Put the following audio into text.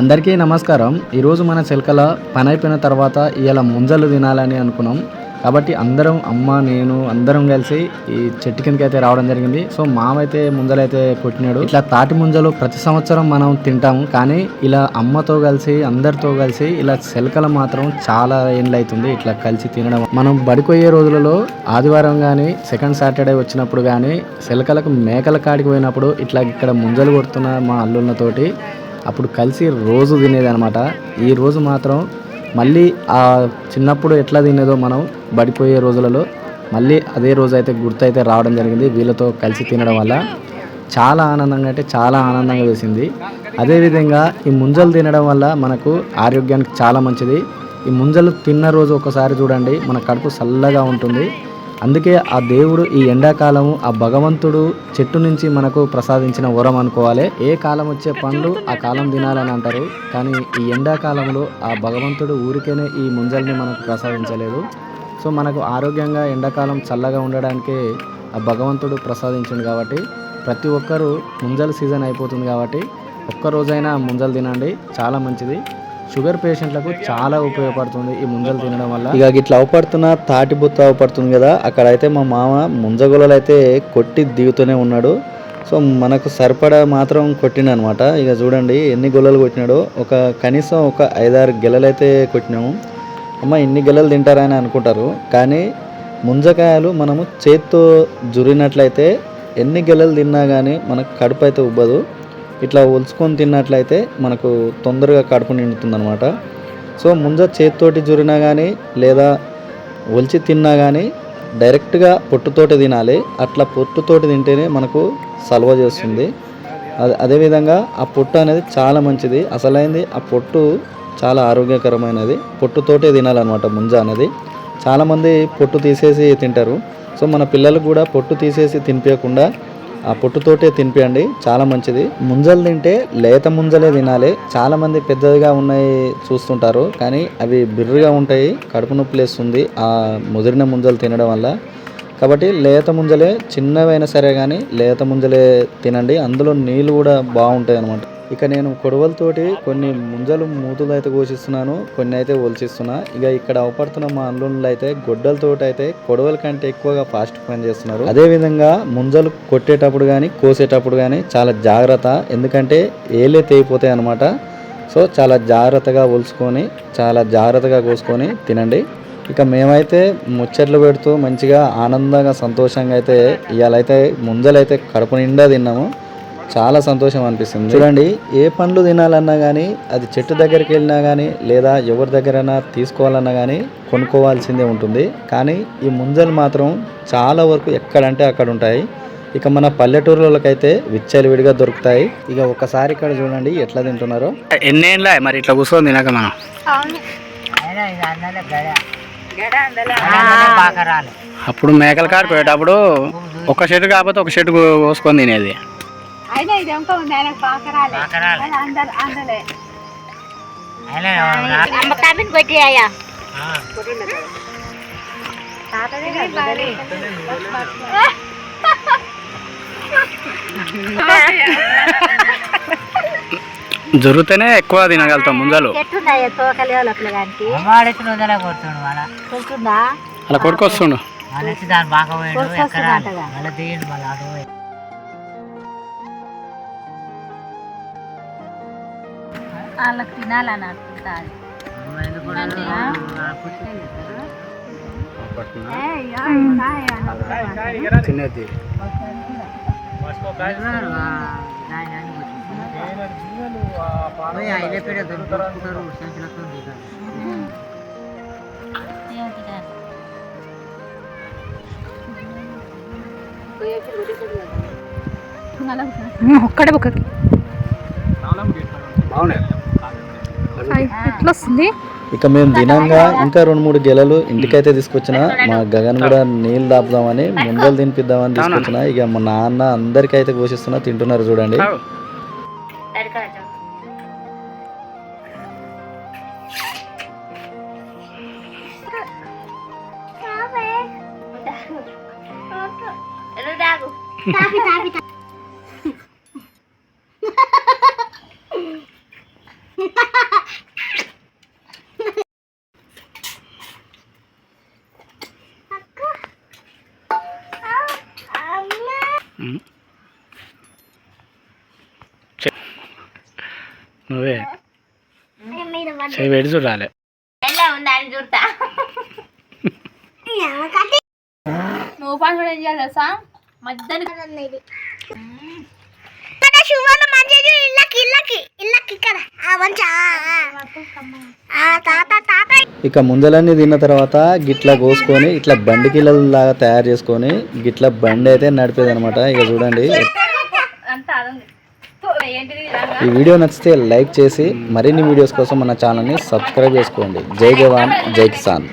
అందరికీ నమస్కారం. ఈరోజు మన చిలకల పని అయిపోయిన తర్వాత ఇలా ముంజలు తినాలని అనుకున్నాం. కాబట్టి అందరం అమ్మ నేను అందరం కలిసి ఈ చెట్టు కిందకి అయితే రావడం జరిగింది. సో మామైతే ముంజలైతే కొట్టినాడు. ఇట్లా తాటి ముంజలు ప్రతి సంవత్సరం మనం తింటాము. కానీ ఇలా అమ్మతో కలిసి అందరితో కలిసి ఇలా చిలకలు మాత్రం చాలా ఏండ్లు అవుతుంది ఇట్లా కలిసి తినడం. మనం బడిపోయే రోజులలో ఆదివారం కానీ సెకండ్ సాటర్డే వచ్చినప్పుడు కానీ చిలకలకు మేకల కాడికి పోయినప్పుడు ఇట్లా ఇక్కడ ముంజలు కొడుతున్న మా అల్లుళ్ళతోటి అప్పుడు కలిసి రోజు తినేది అనమాట ఈ రోజు మాత్రం మళ్ళీ ఆ చిన్నప్పుడు ఎట్లా తినేదో మనం బడిపోయే రోజులలో మళ్ళీ అదే రోజు అయితే గుర్తయితే రావడం జరిగింది. వీళ్ళతో కలిసి తినడం వల్ల చాలా ఆనందంగా అంటే చాలా ఆనందంగా వేసింది. అదేవిధంగా ఈ ముంజలు తినడం వల్ల మనకు ఆరోగ్యానికి చాలా మంచిది. ఈ ముంజలు తిన్న రోజు ఒకసారి చూడండి మన కడుపు చల్లగా ఉంటుంది. అందుకే ఆ దేవుడు ఈ ఎండాకాలము ఆ భగవంతుడు చెట్టు నుంచి మనకు ప్రసాదించిన వరం అనుకోవాలి. ఏ కాలం వచ్చే పండ్లు ఆ కాలం తినాలని అంటారు. కానీ ఈ ఎండాకాలంలో ఆ భగవంతుడు ఊరికేనే ఈ ముంజల్ని మనకు ప్రసాదించలేదు. సో మనకు ఆరోగ్యంగా ఎండాకాలం చల్లగా ఉండడానికే ఆ భగవంతుడు ప్రసాదించింది కాబట్టి ప్రతి ఒక్కరూ ముంజల సీజన్ అయిపోతుంది కాబట్టి ఒక్కరోజైనా ముంజలు తినండి. చాలా మంచిది. షుగర్ పేషెంట్లకు చాలా ఉపయోగపడుతుంది ఈ ముంజలు తినడం వల్ల. ఇక ఇట్లా అవపడుతున్న తాటి బుత్త అవపడుతుంది కదా అక్కడ అయితే మా మామ ముంజగొలలు అయితే కొట్టి దిగుతూనే ఉన్నాడు. సో మనకు సరిపడా మాత్రం కొట్టిండనమాట. ఇక చూడండి ఎన్ని గొల్లలు కొట్టినాడో. ఒక కనీసం ఒక ఐదారు గెలలు అయితే కొట్టినాము. అమ్మ ఇన్ని గెలలు తింటారా అని అనుకుంటారు. కానీ ముంజకాయలు మనము చేత్తో జురినట్లయితే ఎన్ని గెలలు తిన్నా కానీ మనకు కడుపు అయితే ఉబ్బదు. ఇట్లా ఒలుచుకొని తిన్నట్లయితే మనకు తొందరగా కడుపు నిండుతుంది సో ముంజ చేతితోటి జురినా కానీ లేదా ఒలిచి తిన్నా కానీ డైరెక్ట్గా పొట్టుతోటి తినాలి. అట్లా పొట్టుతోటి తింటేనే మనకు సలవ చేస్తుంది. అదే అదేవిధంగా ఆ పొట్టు అనేది చాలా మంచిది. అసలైంది ఆ పొట్టు చాలా ఆరోగ్యకరమైనది. పొట్టుతోటే తినాలన్నమాట ముంజ అనేది. చాలామంది పొట్టు తీసేసి తింటారు. సో మన పిల్లలకు కూడా పొట్టు తీసేసి తినిపించకుండా ఆ పొట్టుతోటే తినిపియండి. చాలా మంచిది. ముంజలు తింటే లేత ముంజలే తినాలి. చాలా మంది పెద్దదిగా ఉన్నాయి చూస్తుంటారు. కానీ అవి బిర్రుగా ఉంటాయి. కడుపు నొప్పి లేస్తుంది. ఆ ముదిరిన ముంజలు తినడం వల్ల. కాబట్టి లేత ముంజలే చిన్నవైనా సరే కానీ లేత ముంజలే తినండి. అందులో నీళ్ళు కూడా బాగుంటాయి అనమాట ఇక నేను కొడవలతోటి కొన్ని ముంజలు మూతులు అయితే కోసిస్తున్నాను కొన్ని అయితే ఒలిచిస్తున్నా. ఇక ఇక్కడ అవపడుతున్న మా అల్లుళ్ళు అయితే గొడ్డలతోటి అయితే కొడవల కంటే ఎక్కువగా ఫాస్ట్ పని చేస్తున్నారు. అదే విధంగా ముంజలు కొట్టేటప్పుడు కానీ కోసేటప్పుడు కానీ చాలా జాగ్రత్త. ఎందుకంటే ఏలే తెగిపోతాయి అనమాట సో చాలా జాగ్రత్తగా ఒలుచుకొని చాలా జాగ్రత్తగా కోసుకొని తినండి. ఇక మేమైతే ముచ్చట్లు పెడుతూ మంచిగా ఆనందంగా సంతోషంగా అయితే ఇవాళైతే ముంజలైతే కడుపు నిండా తిన్నాము. చాలా సంతోషం అనిపిస్తుంది. చూడండి ఏ పండ్లు తినాలన్నా కానీ అది చెట్టు దగ్గరికి వెళ్ళినా కానీ లేదా ఎవరి దగ్గరైనా తీసుకోవాలన్నా కానీ కొనుక్కోవాల్సిందే ఉంటుంది. కానీ ఈ ముంజలు మాత్రం చాలా వరకు ఎక్కడంటే అక్కడ ఉంటాయి. ఇక మన పల్లెటూరులకైతే విచ్చలవిడిగా దొరుకుతాయి. ఇక ఒకసారి ఇక్కడ చూడండి ఎట్లా తింటున్నారో. ఎన్ని ఏళ్ళ మరి ఇట్లా కూర్చొని తినక మనం? అప్పుడు మేకల కాడ పోయేటప్పుడు ఒక చెట్టు కాకపోతే ఒక చెట్టు కోసుకొని తినేది. అయినా ఇది ఇంకా ఉంది పాకరాలే. అందరు అందలే. జరుగుతూనే ఎక్కువ తినగలుగుతాం ముంజలు ఎట్టున్నాయో తోకలే వాళ్ళకి దానికి వాడేసి రోజులే కొడుతుండు వాళ్ళ తెలుస్తుందా అలా కొడుకొస్తుండు. దాని బాగా పోయాడు. మళ్ళీ దిగిండు మళ్ళీ అటు పోయి. అన్ని కొట్టిండు. పోయి ఆ ఇళ్ళ పీడ దొరుకుతుంటారు సంచులతో దిగారు ఒక్కడే బుక్కకి బాగున్నాయి. ఎట్లా వస్తుంది ఇక మేము దినంగా ఇంకా రెండు మూడు గెలలు ఇంటికైతే తీసుకొచ్చిన మా గగన్ కూడా నీళ్ళు దాపుదామని ముందలు తినిపిద్దామని తీసుకొచ్చిన ఇక మా నాన్న అందరికైతే పోషిస్తున్నా తింటున్నారు చూడండి. నువ్వే. చేయి పెట్టి చూడాలి. ఎలా ఉందా అని చూడతా నువ్వు పని కూడా ఏం చేయాలి తెలుసా? మధ్యాహ్నం ఇక ముందలన్నీ తిన్న తర్వాత గిట్లా కోసుకొని ఇట్లా బండి కిల్లలాగా తయారు చేసుకొని గిట్లా బండి అయితే నడిపేది అనమాట ఇక చూడండి. ఈ వీడియో నచ్చితే లైక్ చేసి మరిన్ని వీడియోస్ కోసం మన ఛానల్ని సబ్స్క్రైబ్ చేసుకోండి. జై జవాన్ జై కిసాన్.